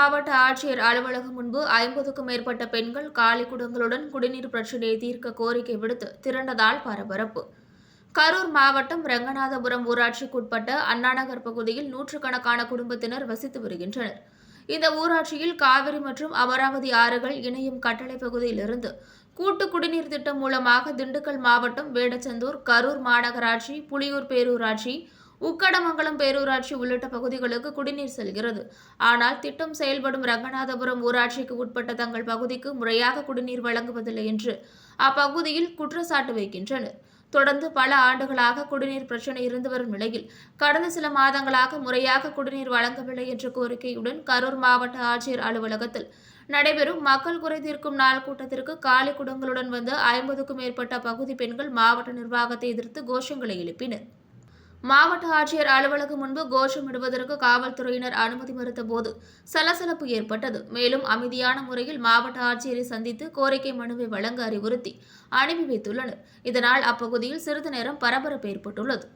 மாவட்ட ஆட்சியர் அலுவலகம் முன்பு ஐம்பதுக்கும் மேற்பட்ட பெண்கள் காலி குடங்களுடன் குடிநீர் பிரச்சினையை தீர்க்க கோரிக்கை விடுத்து திரண்டதால் பரபரப்பு. கரூர் மாவட்டம் ரங்கநாதபுரம் ஊராட்சிக்குட்பட்ட அண்ணாநகர் பகுதியில் நூற்றுக்கணக்கான குடும்பத்தினர் வசித்து வருகின்றனர். இந்த ஊராட்சியில் காவிரி மற்றும் அமராவதி ஆறுகள் இணையும் கட்டளை பகுதியிலிருந்து கூட்டு குடிநீர் திட்டம் மூலமாக திண்டுக்கல் மாவட்டம் வேடச்சந்தூர் கரூர் மாநகராட்சி புலியூர் பேரூராட்சி உக்கடமங்கலம் பேரூராட்சி உள்ளிட்ட பகுதிகளுக்கு குடிநீர் செல்கிறது. ஆனால் திட்டம் செயல்படும் ரங்கநாதபுரம் ஊராட்சிக்கு உட்பட்ட தங்கள் பகுதிக்கு முறையாக குடிநீர் வழங்குவதில்லை என்று அப்பகுதியில் குற்றச்சாட்டு வைக்கின்றனர். தொடர்ந்து பல ஆண்டுகளாக குடிநீர் பிரச்சினை இருந்து வரும் நிலையில் கடந்த சில மாதங்களாக முறையாக குடிநீர் வழங்கவில்லை என்ற கோரிக்கையுடன் கரூர் மாவட்ட ஆட்சியர் அலுவலகத்தில் நடைபெறும் மக்கள் குறை தீர்க்கும் நாள் கூட்டத்திற்கு காலி குடங்களுடன் வந்த ஐம்பதுக்கும் மேற்பட்ட பகுதி பெண்கள் மாவட்ட நிர்வாகத்தை எதிர்த்து கோஷங்களை எழுப்பினர். மாவட்ட ஆட்சியர் அலுவலகம் முன்பு கோஷமிடுவதற்கு காவல்துறையினர் அனுமதி மறுத்த போது சலசலப்பு ஏற்பட்டது. மேலும் அமைதியான முறையில் மாவட்ட ஆட்சியரை சந்தித்து கோரிக்கை மனுவை வழங்க அறிவுறுத்தி அனுப்பி வைத்துள்ளனர். இதனால் அப்பகுதியில் சிறிது நேரம் பரபரப்பு ஏற்பட்டுள்ளது.